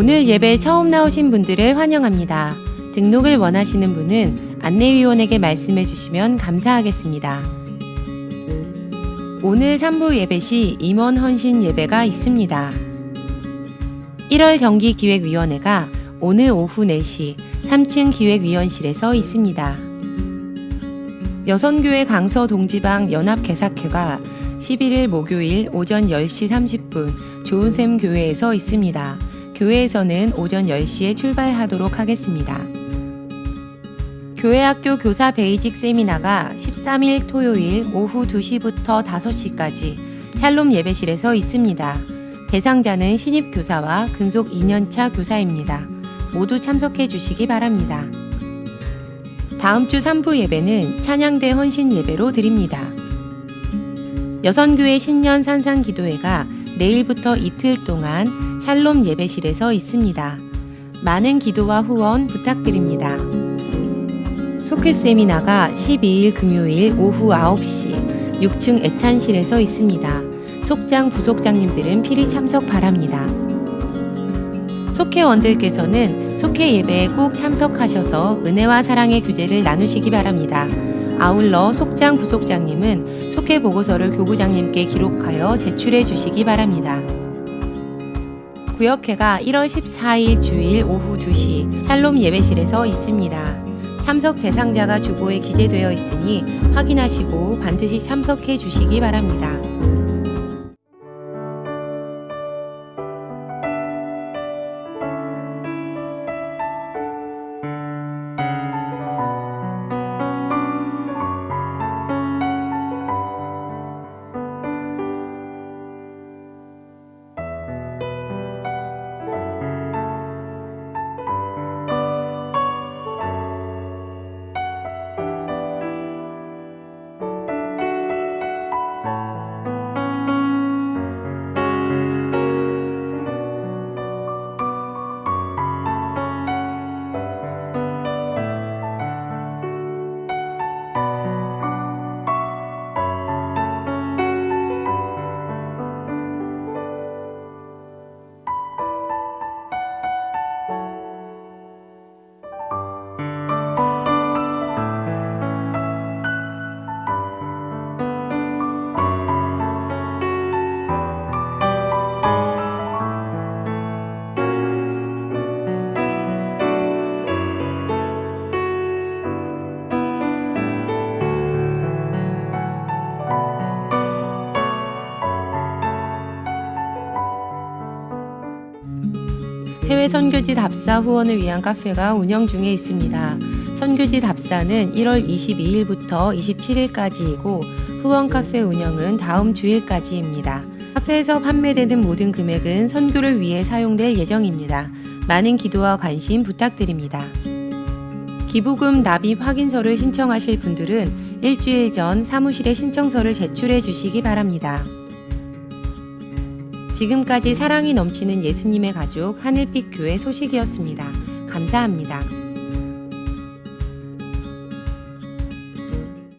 오늘 예배 처음 나오신 분들을 환영합니다. 등록을 원하시는 분은 안내위원에게 말씀해 주시면 감사하겠습니다. 오늘 3부 예배 시 임원 헌신 예배가 있습니다. 1월 정기기획위원회가 오늘 오후 4시 3층 기획위원실에서 있습니다. 여선교회 강서 동지방 연합개사회가 11일 목요일 오전 10시 30분 좋은샘 교회에서 있습니다. 교회에서는 오전 10시에 출발하도록 하겠습니다. 교회학교 교사 베이직 세미나가 13일 토요일 오후 2시부터 5시까지 샬롬 예배실에서 있습니다. 대상자는 신입 교사와 근속 2년차 교사입니다. 모두 참석해 주시기 바랍니다. 다음 주 3부 예배는 찬양대 헌신 예배로 드립니다. 여선교회 신년 산상 기도회가 내일부터 이틀 동안 샬롬 예배실에서 있습니다. 많은 기도와 후원 부탁드립니다. 소켓 세미나가 12일 금요일 오후 9시 6층 애찬실에서 있습니다. 속장 부속장님들은 필히 참석 바랍니다. 속회원들께서는 속회 예배에 꼭 참석하셔서 은혜와 사랑의 교제를 나누시기 바랍니다. 아울러 속장 부속장님은 속회 보고서를 교구장님께 기록하여 제출해 주시기 바랍니다. 구역회가 1월 14일 주일 오후 2시 샬롬 예배실에서 있습니다. 참석 대상자가 주보에 기재되어 있으니 확인하시고 반드시 참석해 주시기 바랍니다. 해외 선교지 답사 후원을 위한 카페가 운영 중에 있습니다. 선교지 답사는 1월 22일부터 27일까지이고 후원 카페 운영은 다음 주일까지입니다. 카페에서 판매되는 모든 금액은 선교를 위해 사용될 예정입니다. 많은 기도와 관심 부탁드립니다. 기부금 납입 확인서를 신청하실 분들은 일주일 전 사무실에 신청서를 제출해 주시기 바랍니다. 지금까지 사랑이 넘치는 예수님의 가족 하늘빛 교회 소식이었습니다. 감사합니다.